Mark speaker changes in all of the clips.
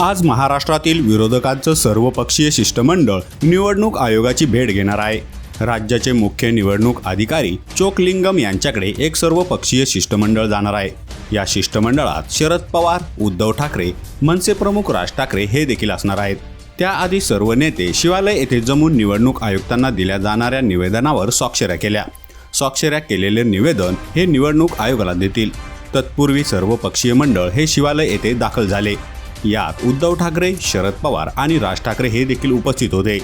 Speaker 1: आज महाराष्ट्रातील विरोधकांचं सर्वपक्षीय शिष्टमंडळ निवडणूक आयोगाची भेट घेणार आहे. राज्याचे मुख्य निवडणूक अधिकारी चोकलिंगम यांच्याकडे एक सर्वपक्षीय शिष्टमंडळ जाणार आहे. या शिष्टमंडळात शरद पवार उद्धव ठाकरे मनसे प्रमुख राज ठाकरे हे देखील असणार आहेत. त्याआधी सर्व नेते शिवालय येथे जमून निवडणूक आयुक्तांना दिल्या जाणाऱ्या निवेदनावर स्वाक्षऱ्या केल्या. स्वाक्षऱ्या केलेले निवेदन हे निवडणूक आयोगाला देतील. तत्पूर्वी सर्वपक्षीय मंडळ हे शिवालय येथे दाखल झाले. यात उद्धव ठाकरे शरद पवार आणि राज ठाकरे हे देखील उपस्थित होते.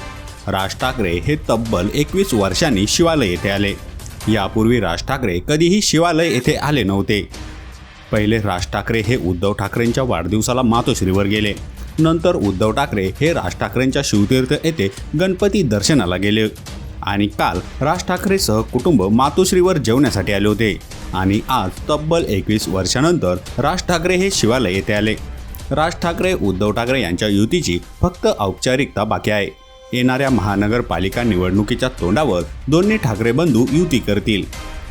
Speaker 1: राज ठाकरे हे तब्बल एकवीस वर्षांनी शिवालय येथे आले. यापूर्वी राज ठाकरे कधीही शिवालय येथे आले नव्हते. पहिले राज ठाकरे हे उद्धव ठाकरेंच्या वाढदिवसाला मातोश्रीवर गेले. नंतर उद्धव ठाकरे हे राज ठाकरेंच्या शिवतीर्थ येथे गणपती दर्शनाला गेले. आणि काल राज ठाकरे सह कुटुंब मातोश्रीवर जेवण्यासाठी आले होते. आणि आज तब्बल एकवीस वर्षानंतर राज ठाकरे हे शिवालय येथे आले. राज ठाकरे उद्धव ठाकरे यांच्या युतीची फक्त औपचारिकता बाकी आहे. येणाऱ्या महानगरपालिका निवडणुकीच्या तोंडावर दोन्ही ठाकरे बंधू युती करतील.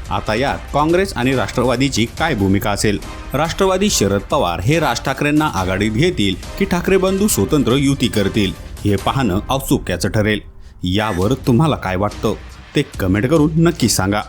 Speaker 1: आता यात काँग्रेस आणि राष्ट्रवादीची काय भूमिका असेल? राष्ट्रवादी शरद पवार हे राज ठाकरेंना आघाडीत घेतील की ठाकरे बंधू स्वतंत्र युती करतील? हे पाहणं औत्सुक्याचं ठरेल. यावर तुम्हाला काय वाटतं? ते कमेंट करून नक्की सांगा.